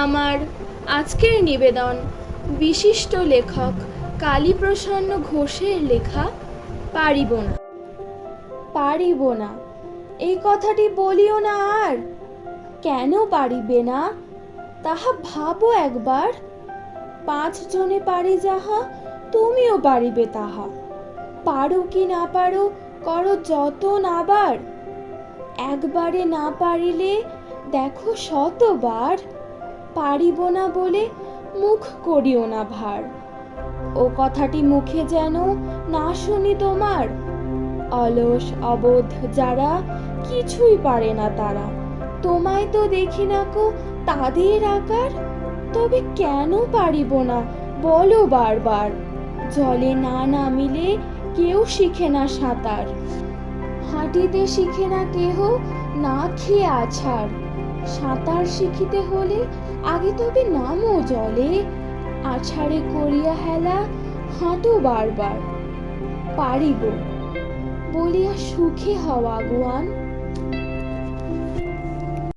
আমার আজকের নিবেদন বিশিষ্ট লেখক কালীপ্রসন্ন ঘোষের লেখা পারিব না। পারিব না। এই কথাটি বলিও না আর। কেন পারিবে না? তাহা ভাবো একবার। পাঁচ জনে পারে যাহা, তুমিও পারিবে তাহা। পারো কি না পারো, করো যত নাবার একবারে না পারিলে দেখো শতবার। পারিব না বলে মুখ করিও না ভার। ও কথাটি মুখে যেন না শুনি তোমার। অলস, অবোধ যারা কিছুই পারে না তারা। তোমায় তো দেখি না কো তাদের আকার। তবে কেন পারিব না বলো বারবার। জলে না নামিলে কেউ শিখে না সাঁতার। হাঁটিতে শিখে না কেহ না খেয়ে আছাড় সাঁতার শিখিতে হলে আগে তবে নামো জলে, আছাড়ে করিয়া হেলা হাঁটো বারবার। পারিব, বলিয়া সুখে হওয়া আগুয়ান।